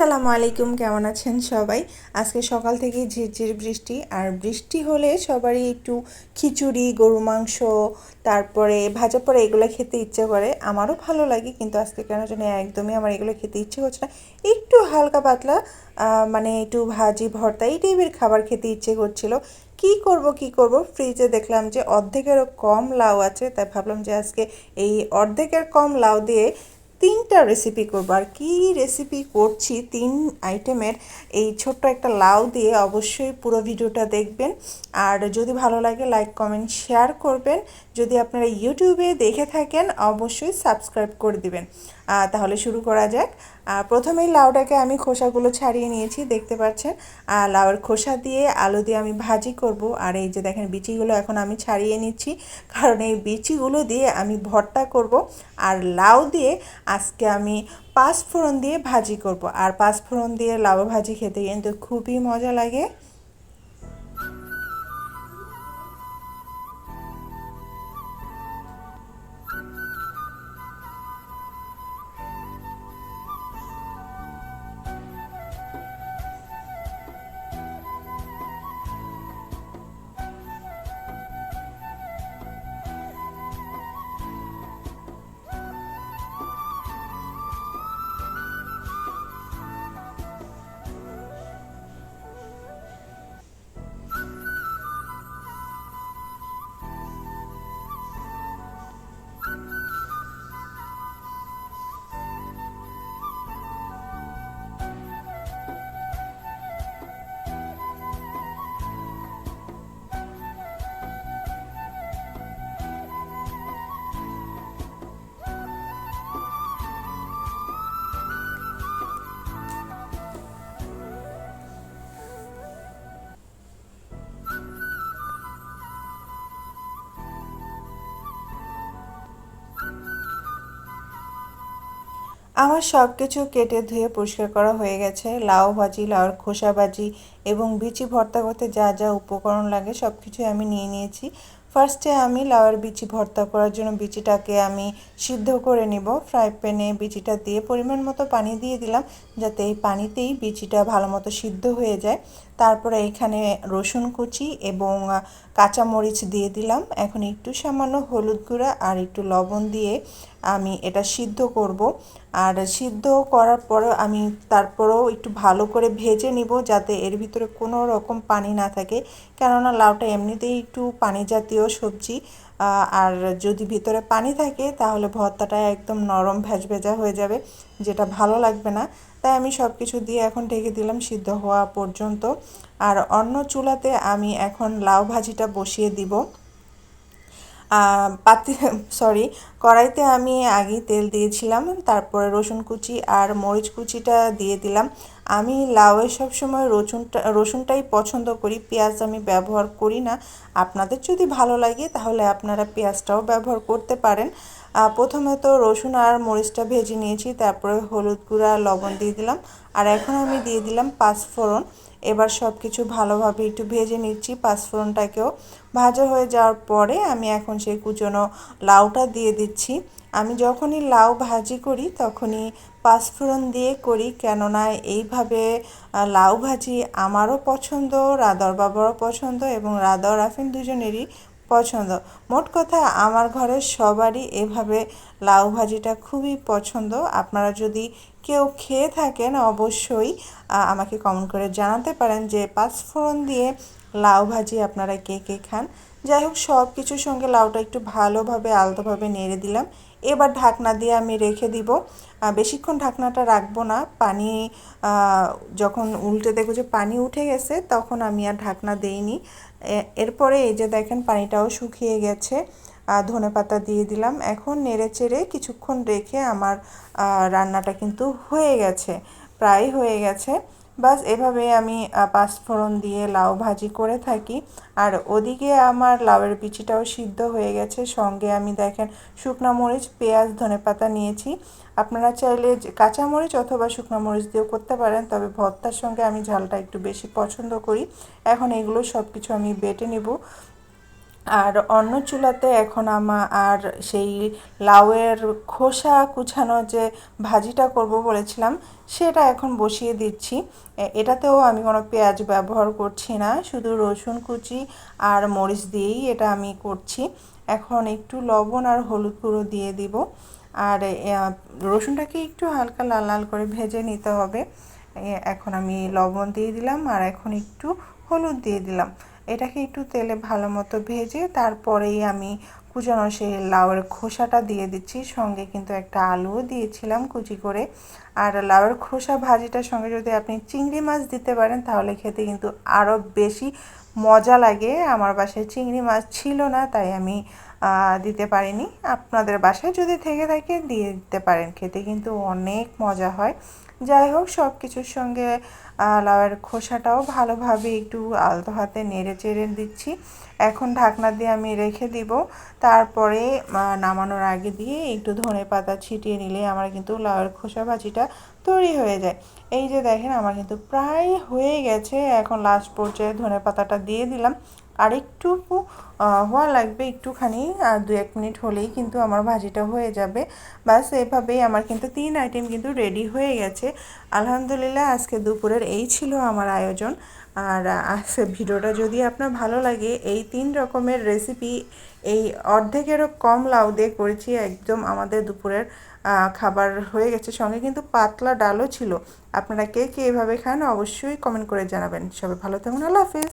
আসসালামু আলাইকুম, কেমন আছেন সবাই? আজকে সকাল থেকে ঝিরঝির বৃষ্টি, আর বৃষ্টি হলে সবারই একটু খিচুড়ি, গরু মাংস, তারপরে ভাজা পরে এগুলো খেতে ইচ্ছে করে। আমারও ভালো লাগে, কিন্তু আজকে কেন জানি একদমই আমার এগুলো খেতে ইচ্ছে করছে না। একটু হালকা পাতলা মানে একটু ভাজি ভর্তা, এই টাইপের খাবার খেতে ইচ্ছে করছিল। কি করব কি করব? ফ্রিজে দেখলাম যে অর্ধেকেরও কম লাউ আছে, তাই ভাবলাম যে আজকে এই অর্ধেকের কম লাউ দিয়ে তিনটা রেসিপি করব। আর কী রেসিপি করছি তিন আইটেমের এই ছোট্ট একটা লাউ দিয়ে অবশ্যই পুরো ভিডিওটা দেখবেন। আর যদি ভালো লাগে লাইক কমেন্ট শেয়ার করবেন। যদি আপনারা ইউটিউবে দেখে থাকেন, অবশ্যই সাবস্ক্রাইব করে দিবেন। তাহলে শুরু করা যাক। প্রথমেই লাউটাকে আমি খোসাগুলো ছাড়িয়ে নিয়েছি, দেখতে পাচ্ছেন? আর লাউয়ের খোসা দিয়ে আলু দিয়ে আমি ভাজি করব। আর এই যে দেখেন, বিচিগুলো এখন আমি ছাড়িয়ে নিচ্ছি। কারণ এই বিচিগুলো দিয়ে আমি ভর্তা করব। আর লাউ দিয়ে আজকে আমি পাঁচফোড়ন দিয়ে ভাজি করব। আর পাঁচফোড়ন দিয়ে লাউ ভাজি খেতে কিন্তু খুবই মজা লাগে। আমার সব কিছু কেটে ধুয়ে পরিষ্কার করা হয়ে গেছে। লাউ ভাজি, লাউর খোসা ভাজি এবং বিচি ভর্তা করতে যা যা উপকরণ লাগে সব কিছুই আমি নিয়ে নিয়েছি। ফার্স্টে আমি লাউয়ের বিচি ভর্তা করার জন্য বিচিটাকে আমি সিদ্ধ করে নিব। ফ্রাই প্যানে বিচিটা দিয়ে পরিমাণ মতো পানি দিয়ে দিলাম যাতে এই পানিতেই বিচিটা ভালো মতো সিদ্ধ হয়ে যায়। তারপরে এখানে রসুন কুচি এবং কাঁচামরিচ দিয়ে দিলাম। এখন একটু সামান্য হলুদ গুঁড়া আর একটু লবণ দিয়ে আমি এটা সিদ্ধ করব। আর সিদ্ধ করার পরে আমি তারপরেও একটু ভালো করে ভেজে নিব যাতে এর ভিতরে কোনো রকম পানি না থাকে। কেননা লাউটা এমনিতেই একটু পানি জাতীয় সবজি আর যদি ভিতরে পানি থাকে তাহলে ভর্তাটা একদম নরম ভেজভেজা হয়ে যাবে, যেটা ভালো লাগবে না। তাই আমি সব কিছু দিয়ে এখন ঢেকে দিলাম সিদ্ধ হওয়া পর্যন্ত। আর অন্য চুলাতে আমি এখন লাউ ভাজিটা বসিয়ে দিব। পাতি সরি কড়াইতে আমি আগে তেল দিয়েছিলাম, তারপরে রসুন কুচি আর মরিচ কুচিটা দিয়ে দিলাম। আমি লাউয়ে সবসময় রসুনটা, রসুনটাই পছন্দ করি, পেঁয়াজ আমি ব্যবহার করি না। আপনাদের যদি ভালো লাগে তাহলে আপনারা পেঁয়াজটাও ব্যবহার করতে পারেন। প্রথমে তো রসুন আর মরিচটা ভেজে নিয়েছি, তারপরে হলুদ গুঁড়া, লবণ দিয়ে দিলাম। আর এখন আমি দিয়ে দিলাম পাঁচফোড়ন। এবার সব কিছু ভালোভাবে একটু ভেজে নিচ্ছি পাঁচফোড়নটাকেও। ভাজা হয়ে যাওয়ার পরে আমি এখন সেই কুচনো লাউটা দিয়ে দিচ্ছি। আমি যখনই লাউ ভাজি করি, তখনই পাঁচফোড়ন দিয়ে করি। কেননা এইভাবে লাউ ভাজি আমারও পছন্দ রাদর বাবারও পছন্দ এবং রাদর রাফিন দুজনেরই পছন্দ। মোট কথা, আমার ঘরের সবারই এভাবে লাউ ভাজিটা খুবই পছন্দ। আপনারা যদি কেউ খেয়ে থাকেন, অবশ্যই আমাকে কমেন্ট করে জানাতে পারেন যে পাঁচফোড়ন দিয়ে লাউ ভাজি আপনারা কে কে খান। যাই হোক সব কিছুর সঙ্গে লাউটা একটু ভালোভাবে, আলতোভাবে নেড়ে দিলাম। এবার ঢাকনা দিয়ে আমি রেখে দিব। বেশিক্ষণ ঢাকনাটা রাখব না। পানি যখন উল্টে দেখব যে পানি উঠে গেছে, তখন আমি আর ঢাকনা দেইনি। এরপরে এই যে দেখেন পানিটাও শুকিয়ে গেছে ধনে পাতা দিয়ে দিলাম। এখন নেড়ে চেড়ে কিছুক্ষণ রেখে আমার রান্নাটা কিন্তু হয়ে গেছে, প্রায় হয়ে গেছে। বাস এভাবে আমি পাঁচফোড়ন দিয়ে লাউ ভাজি করে থাকি। আর ওদিকে আমার লাউয়ের বিচিটাও সিদ্ধ হয়ে গেছে। সঙ্গে আমি দেখেন শুকনো মরিচ, পেঁয়াজ, ধনেপাতা নিয়েছি। আপনারা চাইলে কাঁচা মরিচ অথবা শুকনো মরিচ দিয়েও করতে পারেন, তবে ভর্তার সঙ্গে আমি ঝালটা একটু বেশি পছন্দ করি। এখন এগুলো সব কিছু আমি বেটে নেব। আর অন্য চুলাতে এখন আমার আর সেই লাউয়ের খোসা কুচানো যে ভাজিটা করব বলেছিলাম, সেটা এখন বসিয়ে দিচ্ছি। এটাতেও আমি কোনো পেঁয়াজ ব্যবহার করছি না, শুধু রসুন কুচি আর মরিচ দিয়েই এটা আমি করছি। এখন একটু লবণ আর হলুদ গুঁড়ো দিয়ে দিব। আর রসুনটাকে একটু হালকা লাল লাল করে ভেজে নিতে হবে। এখন আমি লবণ দিয়ে দিলাম আর এখন একটু হলুদ দিয়ে দিলাম। এটাকে একটু তেলে ভালো মতো ভেজে তারপরেই আমি কুচানো সেই লাউয়ের খোসাটা দিয়ে দিচ্ছি। সঙ্গে কিন্তু একটা আলুও দিয়েছিলাম কুচি করে। আর লাউয়ের খোসা ভাজিটার সঙ্গে যদি আপনি চিংড়ি মাছ দিতে পারেন, তাহলে খেতে কিন্তু আরও বেশি মজা লাগে। আমার বাসায় চিংড়ি মাছ ছিল না, তাই আমি দিতে পারিনি। আপনাদের বাসায় যদি থেকে থাকে দিয়ে দিতে পারেন খেতে, কিন্তু অনেক মজা হয়। যাই হোক সব কিছুর সঙ্গে লাউয়ের খোসাটাও ভালোভাবে একটু আলতো হাতে নেড়ে চেড়ে দিচ্ছি। এখন ঢাকনা দিয়ে আমি রেখে দিব। তারপরে নামানোর আগে দিয়ে একটু ধনে পাতা ছিটিয়ে নিলে আমার কিন্তু লাউয়ের খোসা ভাজিটা তৈরি হয়ে যায়। এই যে দেখেন, আমার কিন্তু প্রায় হয়ে গেছে। এখন লাস্ট পর্যায়ে ধনে পাতাটা দিয়ে দিলাম। আর একটু হওয়া লাগবে একটুখানি, আর দু এক মিনিট হলেই কিন্তু আমার ভাজিটা হয়ে যাবে। বাস, এভাবেই আমার কিন্তু তিন আইটেম কিন্তু রেডি হয়ে গেছে। আলহামদুলিল্লাহ, আজকে দুপুরের এই ছিল আমার আয়োজন। আর আজকে ভিডিওটা যদি আপনার ভালো লাগে, এই তিন রকমের রেসিপি এই অর্ধেকেরও কম লাউ দিয়ে করেছি, একদম আমাদের দুপুরের খাবার হয়ে গেছে। সঙ্গে কিন্তু পাতলা ডালও ছিল। আপনারা কে কে এভাবে খান, অবশ্যই কমেন্ট করে জানাবেন। সবাই ভালো থাকুন, আল্লাহ হাফিজ।